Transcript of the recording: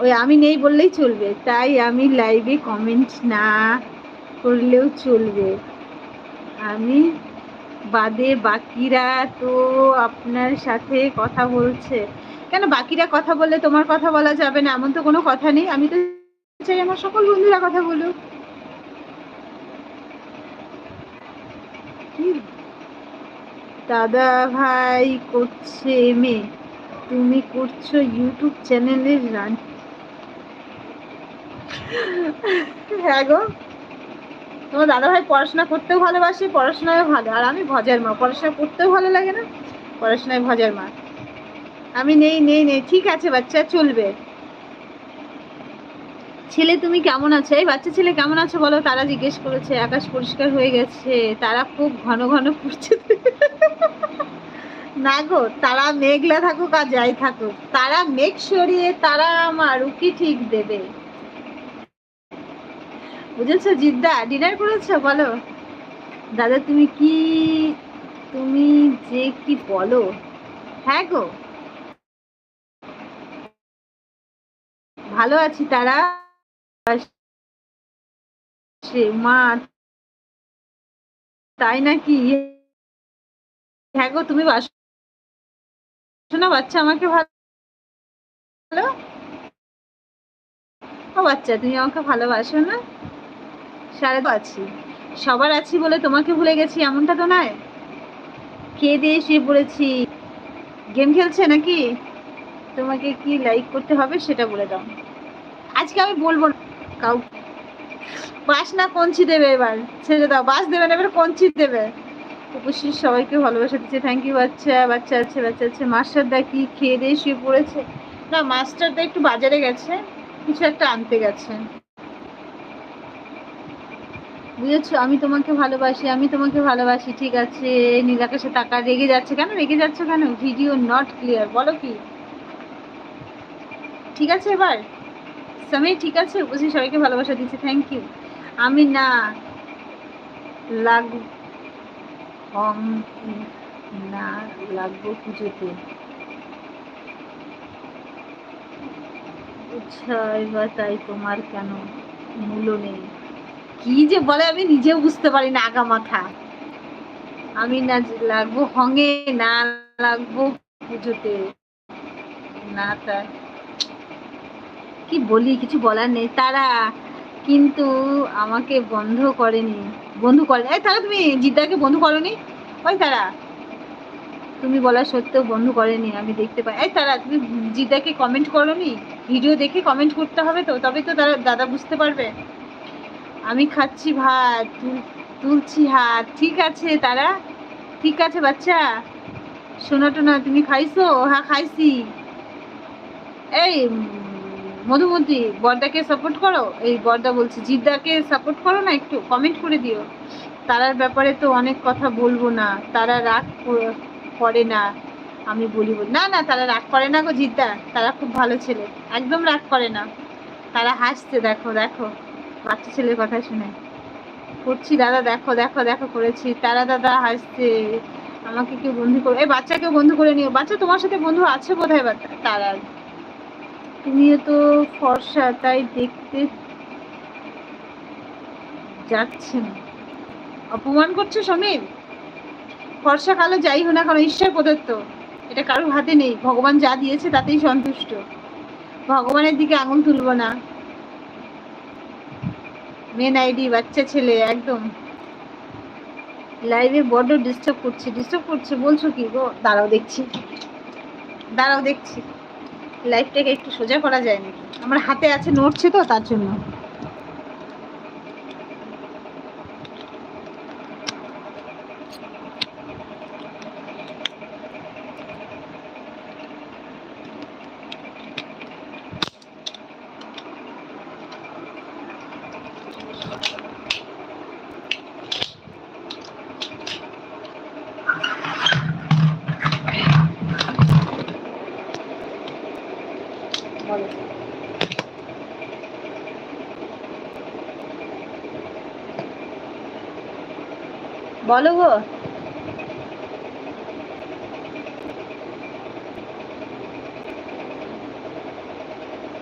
ওই আমি নেই বললেই চলবে, তাই আমি লাইভে কমেন্ট না করলেও চলবে। আমি বাদে বাকিরা তো আপনার সাথে কথা বলছে। কেন বাকিরা কথা বললে তোমার কথা বলা যাবে না? এমন তো কোনো কথা নেই। আমি তো চাই আমার সকল বন্ধুরা কথা বলুক। দাদা ভাই করছে এমএ তুমি করছ ইউটিউব চ্যানেলের রান হ্যাঁ গো। তোমার দাদা ভাই পড়াশোনা করতেও ভালোবাসে পড়াশোনায় ভালো। আর আমি ভজার মা, পড়াশোনা করতেও ভালো লাগে না, পড়াশোনায় ভজার মা। আমি নেই নেই নেই, ঠিক আছে বাচ্চা, চলবে। ছেলে তুমি কেমন আছো? এই বাচ্চা ছেলে কেমন আছো বলো? তারা জিজ্ঞেস করেছে, আকাশ পরিষ্কার হয়ে গেছে, তারা খুব ঘন ঘন পুড়ছে। না গো, তারা মেঘলা থাকুক আর যাই থাকুক। তারা মেঘ সরিয়ে তারা আমার উকি ঠিক দেবে। বুঝেছ, জিদ্দা? ডিনার করেছ? বলো। দাদা, তুমি কি, তুমি যে কি বলো? হ্যাঁ গো। ভালো আছি তারা। মা, তাই নাকি? হ্যাঁ গো, তুমি বাস না বাচ্চা, আমাকে ভালো? ও বাচ্চা, তুমি আমাকে ভালোবাসো না? সারা তো আছি। সবার আছি বলে তোমাকে ভুলে গেছি, এমনটা তো নয়? খেয়ে দিয়ে শুয়ে পড়েছি। গেম খেলছে নাকি? তোমাকে কি লাইক করতে হবে সেটা বলে দাও। আজকে আমি বলব কাউ বাস না কঞ্চি দেবে এবার, ছেড়ে দাও। বাস দেবে না, এবার কঞ্চি দেবে। উপস্থিত সবাইকে ভালোবাসা দিচ্ছে। থ্যাংক ইউ বাচ্চা বাচ্চা আছে বাচ্চা আছে। মাস্টারদা কি খেয়ে দিয়ে শুয়ে পড়েছে? না মাস্টারদা একটু বাজারে গেছে, কিছু একটা আনতে গেছে। বুঝেছ? আমি তোমাকে ভালোবাসি, আমি তোমাকে ভালোবাসি, ঠিক আছে? নীলাকাশে টাকা রেগে যাচ্ছে কেন? রেগে যাচ্ছে কেন? ভিডিও নট ক্লিয়ার বলো কি? ঠিক আছে এবার? সময় ঠিক আছে? উপস্থিত সবাইকে ভালোবাসা দিচ্ছি থ্যাংক ইউ আমি না লাগ না লাগবো পুজোতে। এবার তাই তোমার কেন মূল্য নেই। কি যে বলে আমি নিজেও বুঝতে পারি না আগা মাথা। আমি না লাগবো, হঙে না লাগবো পুজোতে। না তার। কি বলি, কিছু বলার নেই। তারা কিন্তু আমাকে বন্ধ করেনি। বন্ধু করে, এই তারা তুমি জিদ্দাকে বন্ধু করনি? ওই তারা। তুমি বলা সত্ত্বেও বন্ধু করেনি, আমি দেখতে পাই। এই তারা, তুমি জিদ্দাকে কমেন্ট করনি? ভিডিও দেখে কমেন্ট করতে হবে তো তবে তো তারা দাদা বুঝতে পারবে। আমি খাচ্ছি ভাত তুলছি হাত। ঠিক আছে, তারা? ঠিক আছে, বাচ্চা? শোনা টোনা, তুমি খাইছো? হ্যাঁ খাইছি। এই, মধুমতি, বর্দাকে সাপোর্ট করো? এই, বর্দা বলছি, জিদ্দাকে সাপোর্ট করো না একটু? কমেন্ট করে দিও। তারার ব্যাপারে তো অনেক কথা বলব না। তারা রাগ করে না, আমি বলি। না না, তারা রাগ করে না গো জিদ্দা। তারা খুব ভালো ছেলে। একদম রাগ করে না। তারা হাসছে, দেখো দেখো। বাচ্চা ছেলের কথা শুনে। করছি দাদা, দেখো দেখো দেখো করেছি। তারা, দাদা, হাসছে। আমাকে কেউ বন্ধু করে এই বাচ্চাকে বন্ধু করে নিও। বাচ্চা তোমার সাথে বন্ধু আছে বোধ হয় তারা? তুমিও তো ফর্সা, তাই দেখতে যাচ্ছেন অপমান করছ সমীর? ফর্সা কালো যাই হোক না কারণ ঈশ্বর প্রদত্ত। এটা কারোর হাতে নেই। ভগবান যা দিয়েছে তাতেই সন্তুষ্ট। ভগবানের দিকে আঙুল তুলবো না। মেন আইডি বাচ্চা ছেলে, একদম। লাইভে বড্ড ডিস্টার্ব করছে ডিস্টার্ব করছে, বলছো কি গো? দাঁড়াও দেখছি। দাঁড়াও দেখছি। লাইফটাকে একটু সোজা করা যায় নাকি? আমার হাতে আছে, নড়ছে তো তার জন্য। বলো গো।